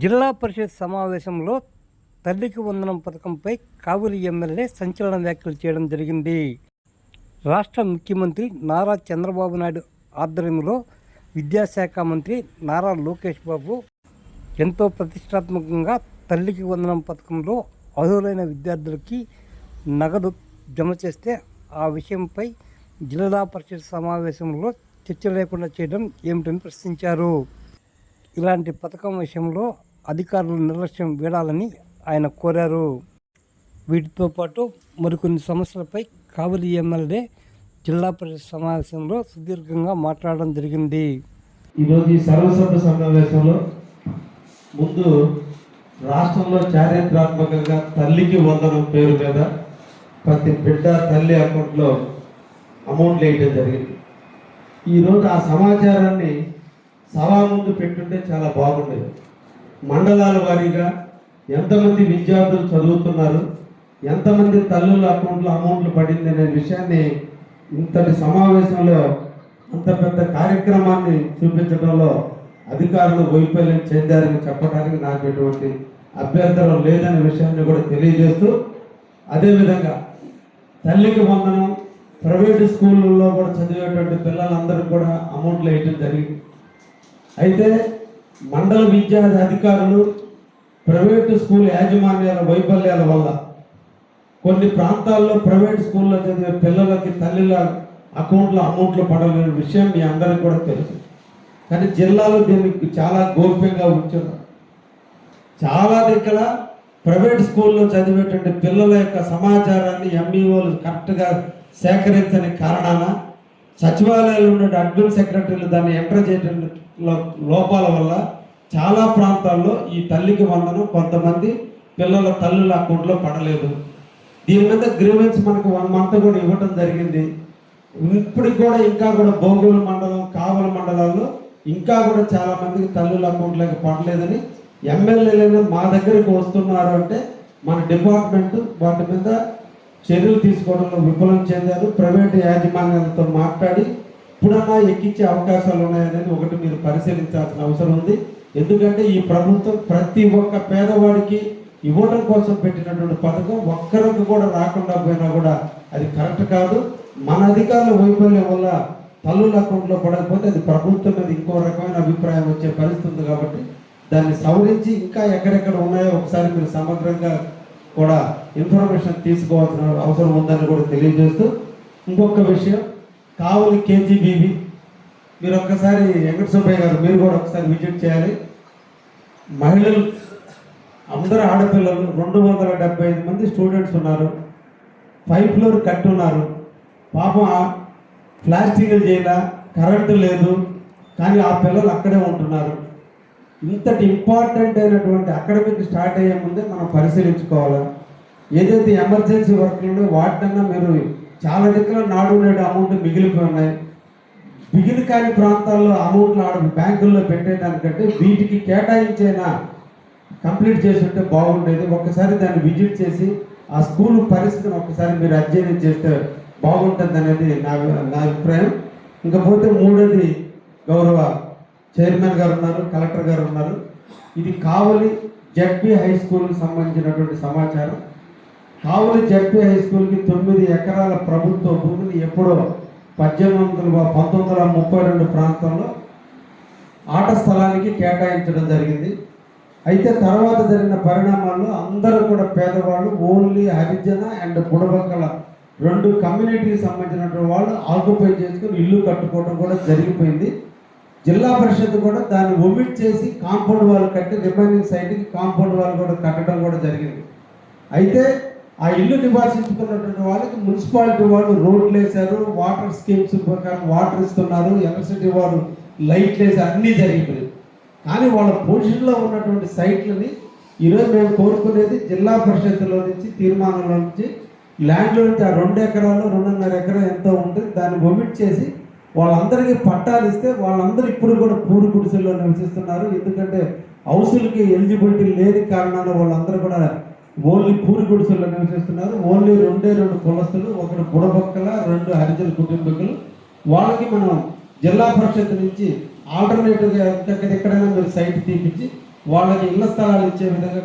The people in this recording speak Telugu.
జిల్లా పరిషత్ సమావేశంలో తల్లికి వందనం పథకంపై కావిలి ఎమ్మెల్యే సంచలన వ్యాఖ్యలు చేయడం జరిగింది. రాష్ట్ర ముఖ్యమంత్రి నారా చంద్రబాబు నాయుడు ఆధ్వర్యంలో విద్యాశాఖ మంత్రి నారా లోకేష్ బాబు ఎంతో ప్రతిష్టాత్మకంగా తల్లికి వందనం పథకంలో అర్హులైన విద్యార్థులకి నగదు జమ చేస్తే ఆ విషయంపై జిల్లా పరిషత్ సమావేశంలో చర్చ లేకుండా చేయడం ఏమిటని ప్రశ్నించారు. ఇలాంటి పథకం విషయంలో అధికారులు నిర్లక్ష్యం వీడాలని ఆయన కోరారు. వీటితో పాటు మరికొన్ని సమస్యలపై కావలి ఎమ్మెల్యే జిల్లా పరిషత్ సమావేశంలో సుదీర్ఘంగా మాట్లాడడం జరిగింది. ఈరోజు ఈ సర్వసభ్య సమావేశంలో ముందు రాష్ట్రంలో చారిత్రాత్మకంగా తల్లికి వందనం పేరు మీద ప్రతి బిడ్డ తల్లి అకౌంట్లో అమౌంట్ వేయడం జరిగింది. ఈరోజు ఆ సమాచారాన్ని సభా ముందు పెట్టుంటే చాలా బాగుండేది. మండలాల వారీగా ఎంతమంది విద్యార్థులు చదువుతున్నారు ఎంతమంది తల్లుల అకౌంట్లో అమౌంట్లు పడింది అనే విషయాన్ని ఇంతటి సమావేశంలో అంత పెద్ద కార్యక్రమాన్ని చూపించడంలో అధికారులు వైఫల్యం చెందారని చెప్పడానికి నాకు ఎటువంటి అభ్యంతరం లేదనే విషయాన్ని కూడా తెలియజేస్తూ అదేవిధంగా తల్లికి వందనం ప్రైవేటు స్కూళ్ళల్లో కూడా చదివేటువంటి పిల్లలందరికీ కూడా అమౌంట్లు వేయటం జరిగింది. అయితే మండల విద్యా అధికారులు ప్రైవేటు స్కూల్ యాజమాన్యాల వైఫల్యాల వల్ల కొన్ని ప్రాంతాల్లో ప్రైవేట్ స్కూల్లో చదివే పిల్లలకి తల్లిల అకౌంట్లో అమౌంట్లు పడలేని విషయం మీ అందరికీ కూడా తెలుసు. కానీ జిల్లాలో దీనికి చాలా గోప్యంగా ఉంచున్నారు చాలా దగ్గర ప్రైవేట్ స్కూల్లో చదివేటువంటి పిల్లల యొక్క సమాచారాన్ని ఎంఈఓలు కరెక్ట్గా సేకరించని కారణాన సచివాలయాలు ఉన్న అడ్మిన్ సెక్రటరీలు దాన్ని ఎంటర్ చేయడం లోపాల వల్ల చాలా ప్రాంతాల్లో ఈ తల్లికి వందనం కొంతమంది పిల్లల తల్లుల అకౌంట్లో పడలేదు. దీని మీద గ్రీవెన్స్ మనకు వన్ మంత్ కూడా ఇవ్వటం జరిగింది. ఇప్పటికి కూడా ఇంకా కూడా బోగోలు మండలం కావల మండలాల్లో ఇంకా కూడా చాలా మందికి తల్లుల అకౌంట్లోకి పడలేదని ఎమ్మెల్యేలు మా దగ్గరకు వస్తున్నారు అంటే మన డిపార్ట్మెంట్ వాటి మీద చర్యలు తీసుకోవడంలో విఫలం చెందారు. ప్రైవేట్ యాజమాన్యాలతో మాట్లాడి ఇప్పుడన్నా ఎక్కించే అవకాశాలు ఉన్నాయనేది ఒకటి మీరు పరిశీలించాల్సిన అవసరం ఉంది. ఎందుకంటే ఈ ప్రభుత్వం ప్రతి ఒక్క పేదవాడికి ఇవ్వడం కోసం పెట్టినటువంటి పథకం ఒక్కరికి కూడా రాకుండా పోయినా కూడా అది కరెక్ట్ కాదు. మన అధికారుల వైఫల్యం వల్ల తల్లుల అకౌంట్లో పడకపోతే అది ప్రభుత్వం మీద ఇంకో రకమైన అభిప్రాయం వచ్చే పరిస్థితి ఉంది కాబట్టి దాన్ని సవరించి ఇంకా ఎక్కడెక్కడ ఉన్నాయో ఒకసారి మీరు సమగ్రంగా కూడా ఇన్ఫర్మేషన్ తీసుకోవాల్సిన అవసరం ఉందని కూడా తెలియజేస్తూ ఇంకొక విషయం కావలి కేజీబీబీ మీరు ఒక్కసారి వెంకట సుబ్బయ్య గారు మీరు కూడా ఒకసారి విజిట్ చేయాలి. మహిళలు అందరూ ఆడపిల్లలు రెండు వందల డెబ్బై ఐదు మంది స్టూడెంట్స్ ఉన్నారు. ఫైవ్ ఫ్లోర్ కట్టున్నారు పాపం ప్లాస్టిక్లు చేయాల కరెంటు లేదు. కానీ ఆ పిల్లలు అక్కడే ఉంటున్నారు. ఇంతటి ఇంపార్టెంట్ అయినటువంటి అకాడమిక్ స్టార్ట్ అయ్యే ముందే మనం పరిశీలించుకోవాలి? ఏదైతే ఎమర్జెన్సీ వర్క్లు వాటికన్నా మీరు చాలా దగ్గర నాడు నేడు అమౌంట్ మిగిలిపోయి ఉన్నాయి. మిగిలి కాని ప్రాంతాల్లో అమౌంట్లు ఆడ బ్యాంకుల్లో పెట్టేదానికంటే వీటికి కేటాయించేనా కంప్లీట్ చేసి ఉంటే బాగుండేది. ఒక్కసారి దాన్ని విజిట్ చేసి ఆ స్కూల్ పరిస్థితిని ఒక్కసారి మీరు అధ్యయనం చేస్తే బాగుంటుంది అనేది నా నా అభిప్రాయం. ఇంకపోతే మూడోది గౌరవ చైర్మన్ గారు ఉన్నారు కలెక్టర్ గారు ఉన్నారు. ఇది కావలి జడ్పీ హై స్కూల్కి సంబంధించినటువంటి సమాచారం. కావలి జడ్పీ హై స్కూల్కి తొమ్మిది ఎకరాల ప్రభుత్వ భూమిని ఎప్పుడో పద్దెనిమిది వందల పంతొమ్మిది వందల ముప్పై రెండు ప్రాంతంలో ఆట స్థలానికి కేటాయించడం జరిగింది. అయితే తర్వాత జరిగిన పరిణామాల్లో అందరూ కూడా పేదవాళ్ళు ఓన్లీ హరిజన అండ్ బుడబక్కల రెండు కమ్యూనిటీకి సంబంధించినటువంటి వాళ్ళు ఆక్యుపై చేసుకుని ఇల్లు కట్టుకోవడం కూడా జరిగిపోయింది. జిల్లా పరిషత్ కూడా దాన్ని ఒమిట్ చేసి కాంపౌండ్ వాళ్ళు కట్టి రిమైనింగ్ సైట్కి కాంపౌండ్ వాళ్ళు కూడా కట్టడం కూడా జరిగింది. అయితే ఆ ఇల్లు నివాసించుకున్నటువంటి వాళ్ళకి మున్సిపాలిటీ వాళ్ళు రోడ్లు వేశారు వాటర్ స్కీమ్స్ ప్రకారం వాటర్ ఇస్తున్నారు ఎలక్ట్రిసిటీ వాళ్ళు లైట్లు వేసి అన్నీ జరిగిపోయింది కానీ వాళ్ళ పొజిషన్లో ఉన్నటువంటి సైట్లని ఈరోజు మేము కోరుకునేది జిల్లా పరిషత్తులో నుంచి తీర్మానంలో నుంచి ల్యాండ్లో నుంచి ఆ రెండు ఎకరాలు రెండున్నర ఎకరం ఎంతో ఉంటుంది దాన్ని ఒమిట్ చేసి వాళ్ళందరికీ పట్టాలు ఇస్తే వాళ్ళందరూ ఇప్పుడు కూడా పూరు గుడిసెల్లో నివసిస్తున్నారు. ఎందుకంటే హౌసులకి ఎలిజిబిలిటీ లేని కారణాన వాళ్ళందరూ కూడా ఓన్లీ పూరి గుడిసెల్లో నివసిస్తున్నారు. ఓన్లీ రెండే రెండు కులస్తులు ఒకటి బుడబక్కల రెండు హరిజన కుటుంబీకులు. వాళ్ళకి మనం జిల్లా పరిషత్ నుంచి ఆల్టర్నేటివ్గా ఎక్కడెక్కడైనా మీరు సైట్ తీపించి వాళ్ళకి ఇళ్ళ స్థలాలు ఇచ్చే విధంగా